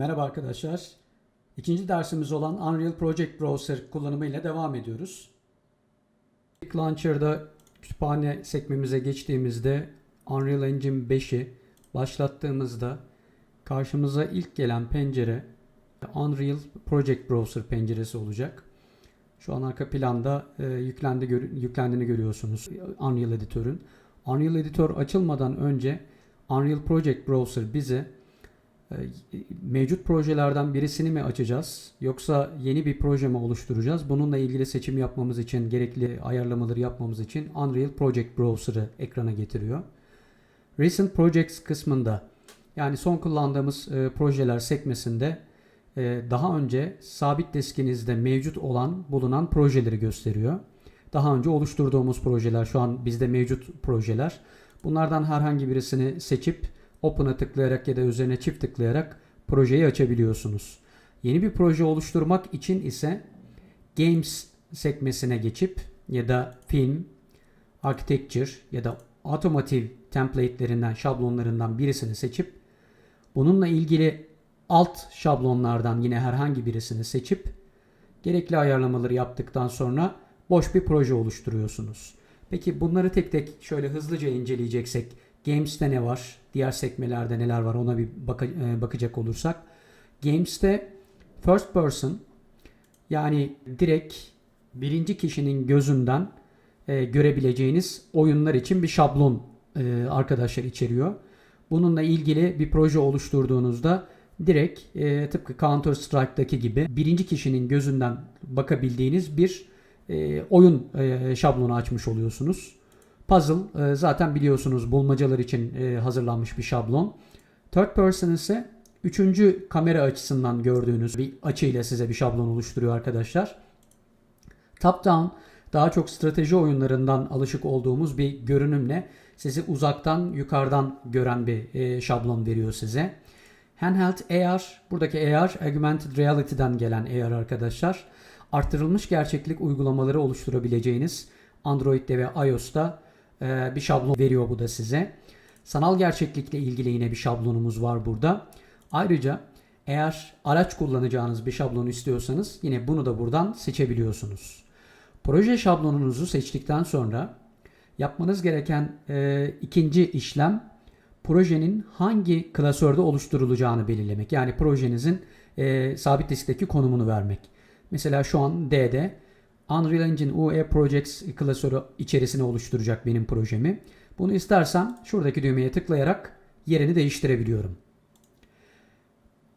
Merhaba arkadaşlar. İkinci dersimiz olan Unreal Project Browser kullanımıyla devam ediyoruz. Launcher'da kütüphane sekmemize geçtiğimizde Unreal Engine 5'i başlattığımızda karşımıza ilk gelen pencere Unreal Project Browser penceresi olacak. Şu an arka planda e, yüklendi gör- yüklendiğini görüyorsunuz Unreal Editör'ün. Unreal Editör açılmadan önce Unreal Project Browser bize mevcut projelerden birisini mi açacağız yoksa yeni bir proje mi oluşturacağız? Bununla ilgili seçim yapmamız için, gerekli ayarlamaları yapmamız için Unreal Project Browser'ı ekrana getiriyor. Recent Projects kısmında yani son kullandığımız e, projeler sekmesinde e, daha önce sabit diskinizde mevcut olan bulunan projeleri gösteriyor. Daha önce oluşturduğumuz projeler şu an bizde mevcut projeler. Bunlardan herhangi birisini seçip Open'a tıklayarak ya da üzerine çift tıklayarak projeyi açabiliyorsunuz. Yeni bir proje oluşturmak için ise Games sekmesine geçip ya da Film, Architecture ya da Automotive template'lerinden, şablonlarından birisini seçip bununla ilgili alt şablonlardan yine herhangi birisini seçip gerekli ayarlamaları yaptıktan sonra boş bir proje oluşturuyorsunuz. Peki bunları tek tek şöyle hızlıca inceleyeceksek Games'te ne var? Diğer sekmelerde neler var? Ona bir baka- e, bakacak olursak. Games'te first person yani direkt birinci kişinin gözünden e, görebileceğiniz oyunlar için bir şablon e, arkadaşlar içeriyor. Bununla ilgili bir proje oluşturduğunuzda direkt e, tıpkı Counter Strike'daki gibi birinci kişinin gözünden bakabildiğiniz bir e, oyun e, şablonu açmış oluyorsunuz. Puzzle e, zaten biliyorsunuz bulmacalar için e, hazırlanmış bir şablon. Third person ise üçüncü kamera açısından gördüğünüz bir açıyla size bir şablon oluşturuyor arkadaşlar. Top down daha çok strateji oyunlarından alışık olduğumuz bir görünümle sizi uzaktan yukarıdan gören bir e, şablon veriyor size. Handheld AR, buradaki AR Augmented Reality'den gelen AR arkadaşlar. Arttırılmış gerçeklik uygulamaları oluşturabileceğiniz Android'de ve iOS'ta e, bir şablon veriyor bu da size. Sanal gerçeklikle ilgili yine bir şablonumuz var burada. Ayrıca eğer araç kullanacağınız bir şablonu istiyorsanız yine bunu da buradan seçebiliyorsunuz. Proje şablonunuzu seçtikten sonra yapmanız gereken e, ikinci işlem projenin hangi klasörde oluşturulacağını belirlemek. Yani projenizin e, sabit diskteki konumunu vermek. Mesela şu an D'de Unreal Engine UE Projects klasörü içerisine oluşturacak benim projemi. Bunu istersem şuradaki düğmeye tıklayarak yerini değiştirebiliyorum.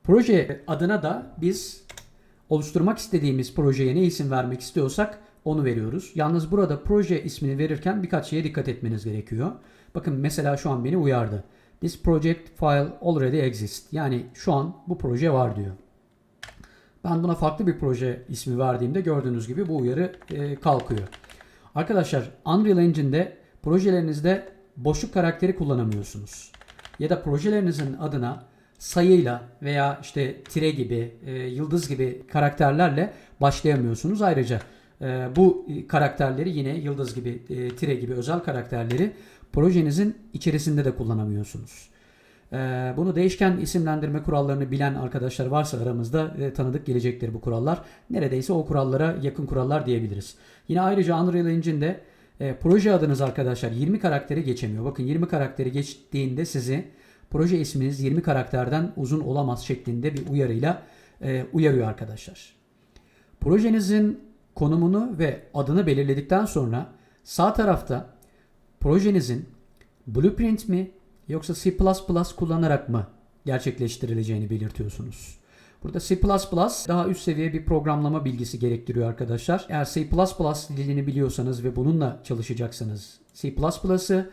Proje adına da biz oluşturmak istediğimiz projeye ne isim vermek istiyorsak onu veriyoruz. Yalnız burada proje ismini verirken birkaç şeye dikkat etmeniz gerekiyor. Bakın mesela şu an beni uyardı. This project file already exists. Yani şu an bu proje var diyor. Ben buna farklı bir proje ismi verdiğimde gördüğünüz gibi bu uyarı e, kalkıyor. Arkadaşlar Unreal Engine'de projelerinizde boşluk karakteri kullanamıyorsunuz. Ya da projelerinizin adına sayıyla veya işte tire gibi, e, yıldız gibi karakterlerle başlayamıyorsunuz. Ayrıca e, bu karakterleri yine yıldız gibi, e, tire gibi özel karakterleri projenizin içerisinde de kullanamıyorsunuz. Ee, Bunu değişken isimlendirme kurallarını bilen arkadaşlar varsa aramızda e, tanıdık gelecektir bu kurallar. Neredeyse o kurallara yakın kurallar diyebiliriz. Yine ayrıca Unreal Engine'de e, proje adınız arkadaşlar 20 karakteri geçemiyor. Bakın 20 karakteri geçtiğinde sizi proje isminiz 20 karakterden uzun olamaz şeklinde bir uyarıyla e, uyarıyor arkadaşlar. Projenizin konumunu ve adını belirledikten sonra sağ tarafta projenizin blueprint mi yoksa C++ kullanarak mı gerçekleştirileceğini belirtiyorsunuz. Burada C++ daha üst seviye bir programlama bilgisi gerektiriyor arkadaşlar. Eğer C++ dilini biliyorsanız ve bununla çalışacaksanız C++'ı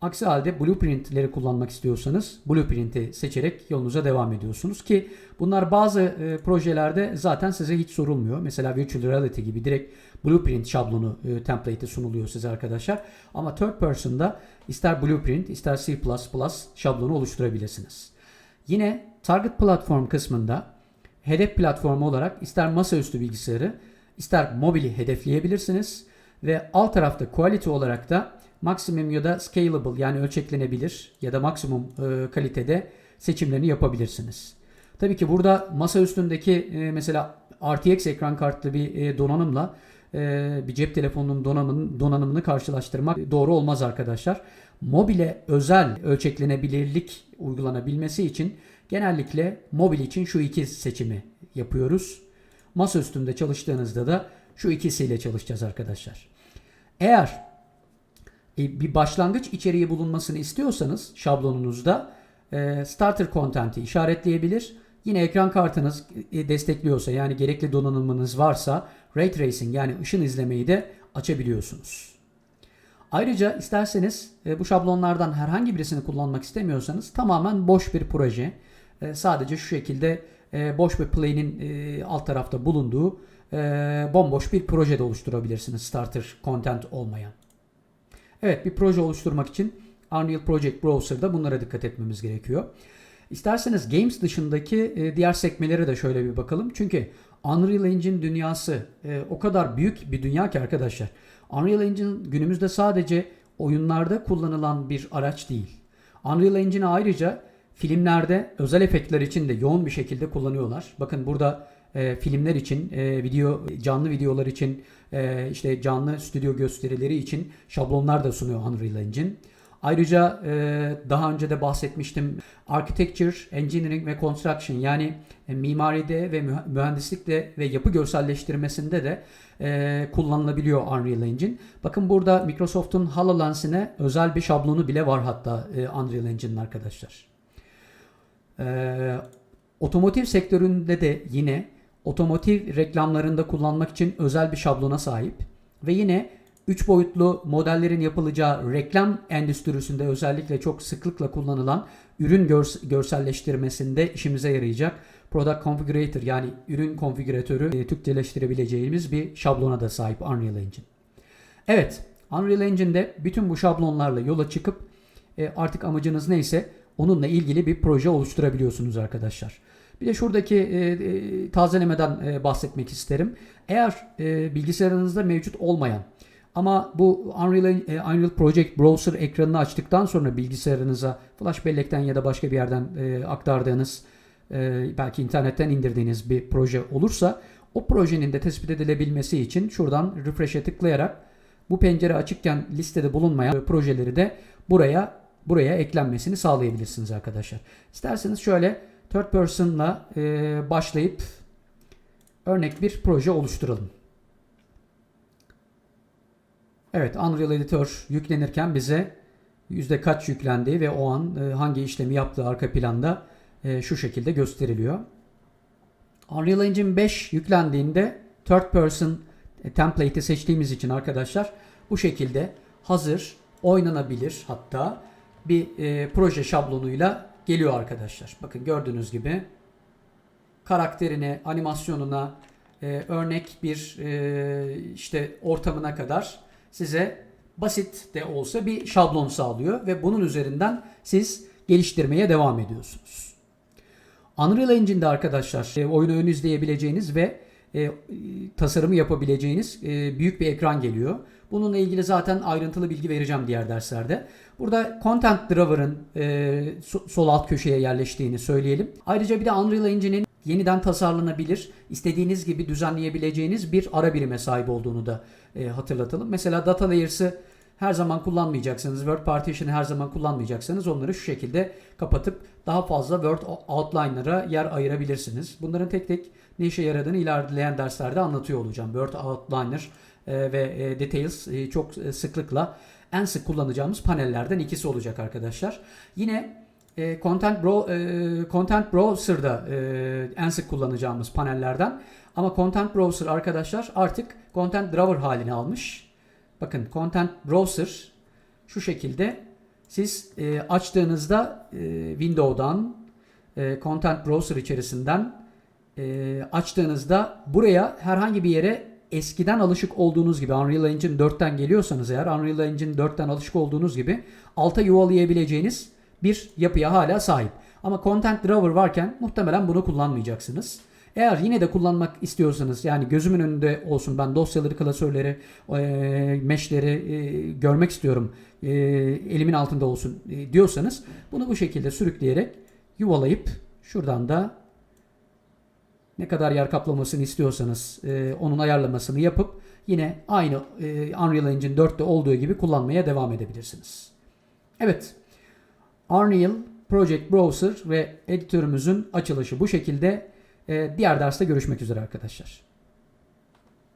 aksi halde blueprint'leri kullanmak istiyorsanız blueprint'i seçerek yolunuza devam ediyorsunuz ki bunlar bazı e, projelerde zaten size hiç sorulmuyor. Mesela Virtual Reality gibi direkt blueprint şablonu e, template'i sunuluyor size arkadaşlar. Ama third person'da ister blueprint ister C++ şablonu oluşturabilirsiniz. Yine target platform kısmında hedef platformu olarak ister masaüstü bilgisayarı ister mobili hedefleyebilirsiniz ve alt tarafta quality olarak da maksimum ya da scalable yani ölçeklenebilir ya da maksimum e, kalitede seçimlerini yapabilirsiniz. Tabii ki burada masa üstündeki e, mesela RTX ekran kartlı bir e, donanımla bir cep telefonunun donanımını, donanımını karşılaştırmak doğru olmaz arkadaşlar. Mobile özel ölçeklenebilirlik uygulanabilmesi için genellikle mobil için şu iki seçimi yapıyoruz. Masa üstünde çalıştığınızda da şu ikisiyle çalışacağız arkadaşlar. Eğer bir başlangıç içeriği bulunmasını istiyorsanız şablonunuzda e, starter content'i işaretleyebilir. Yine ekran kartınız e, destekliyorsa yani gerekli donanımınız varsa ray tracing yani ışın izlemeyi de açabiliyorsunuz. Ayrıca isterseniz e, bu şablonlardan herhangi birisini kullanmak istemiyorsanız tamamen boş bir proje. E, sadece şu şekilde e, boş bir plane'in e, alt tarafta bulunduğu e, bomboş bir proje de oluşturabilirsiniz starter content olmayan. Evet bir proje oluşturmak için Unreal Project Browser'da bunlara dikkat etmemiz gerekiyor. İsterseniz Games dışındaki e, diğer sekmelere de şöyle bir bakalım. Çünkü Unreal Engine dünyası e, o kadar büyük bir dünya ki arkadaşlar. Unreal Engine günümüzde sadece oyunlarda kullanılan bir araç değil. Unreal Engine'i ayrıca filmlerde özel efektler için de yoğun bir şekilde kullanıyorlar. Bakın burada e, filmler için, e, video canlı videolar için, e, işte canlı stüdyo gösterileri için şablonlar da sunuyor Unreal Engine. Ayrıca e, daha önce de bahsetmiştim Architecture, Engineering ve Construction yani e, mimaride ve mühe- mühendislikte ve yapı görselleştirmesinde de e, kullanılabiliyor Unreal Engine. Bakın burada Microsoft'un HoloLens'ine özel bir şablonu bile var hatta e, Unreal Engine'in arkadaşlar. E, otomotiv sektöründe de yine otomotiv reklamlarında kullanmak için özel bir şablona sahip ve yine 3 boyutlu modellerin yapılacağı reklam endüstrisinde özellikle çok sıklıkla kullanılan ürün görs- görselleştirmesinde işimize yarayacak Product Configurator yani ürün konfigüratörü e, Türkçeleştirebileceğimiz bir şablona da sahip Unreal Engine. Evet, Unreal Engine'de bütün bu şablonlarla yola çıkıp e, artık amacınız neyse onunla ilgili bir proje oluşturabiliyorsunuz arkadaşlar. Bir de şuradaki e, e, tazelemeden e, bahsetmek isterim. Eğer e, bilgisayarınızda mevcut olmayan ama bu Unreal, e, Unreal Project Browser ekranını açtıktan sonra bilgisayarınıza flash bellekten ya da başka bir yerden e, aktardığınız e, belki internetten indirdiğiniz bir proje olursa o projenin de tespit edilebilmesi için şuradan refresh'e tıklayarak bu pencere açıkken listede bulunmayan projeleri de buraya buraya eklenmesini sağlayabilirsiniz arkadaşlar. İsterseniz şöyle third person'la e, başlayıp örnek bir proje oluşturalım. Evet Unreal Editor yüklenirken bize yüzde kaç yüklendiği ve o an e, hangi işlemi yaptığı arka planda e, şu şekilde gösteriliyor. Unreal Engine 5 yüklendiğinde third person e, template'i seçtiğimiz için arkadaşlar bu şekilde hazır oynanabilir hatta bir e, proje şablonuyla geliyor arkadaşlar. Bakın gördüğünüz gibi karakterine, animasyonuna, e, örnek bir e, işte ortamına kadar size basit de olsa bir şablon sağlıyor ve bunun üzerinden siz geliştirmeye devam ediyorsunuz. Unreal Engine'de arkadaşlar e, oyunu ön izleyebileceğiniz ve e, tasarımı yapabileceğiniz e, büyük bir ekran geliyor. Bununla ilgili zaten ayrıntılı bilgi vereceğim diğer derslerde. Burada Content Driver'ın e, so- sol alt köşeye yerleştiğini söyleyelim. Ayrıca bir de Unreal Engine'in yeniden tasarlanabilir, istediğiniz gibi düzenleyebileceğiniz bir ara birime sahip olduğunu da e, hatırlatalım. Mesela Data Layers'ı her zaman kullanmayacaksanız, Word Partition'ı her zaman kullanmayacaksanız onları şu şekilde kapatıp daha fazla Word Outliner'a yer ayırabilirsiniz. Bunların tek tek ne işe yaradığını ilerleyen derslerde anlatıyor olacağım. Word Outliner e, ve e, Details e, çok sıklıkla en sık kullanacağımız panellerden ikisi olacak arkadaşlar. Yine Content, Bro, Content Browser'da en sık kullanacağımız panellerden. Ama Content Browser arkadaşlar artık Content Drawer halini almış. Bakın Content Browser şu şekilde siz e, açtığınızda e, Windows'dan e, Content Browser içerisinden e, açtığınızda buraya herhangi bir yere eskiden alışık olduğunuz gibi Unreal Engine 4'ten geliyorsanız eğer Unreal Engine 4'ten alışık olduğunuz gibi alta yuvalayabileceğiniz bir yapıya hala sahip. Ama Content Drawer varken muhtemelen bunu kullanmayacaksınız. Eğer yine de kullanmak istiyorsanız yani gözümün önünde olsun ben dosyaları, klasörleri, e, meshleri e, görmek istiyorum e, elimin altında olsun e, diyorsanız bunu bu şekilde sürükleyerek yuvalayıp şuradan da ne kadar yer kaplamasını istiyorsanız e, onun ayarlamasını yapıp yine aynı e, Unreal Engine 4'te olduğu gibi kullanmaya devam edebilirsiniz. Evet. Unreal Project Browser ve editörümüzün açılışı bu şekilde. E, diğer derste görüşmek üzere arkadaşlar.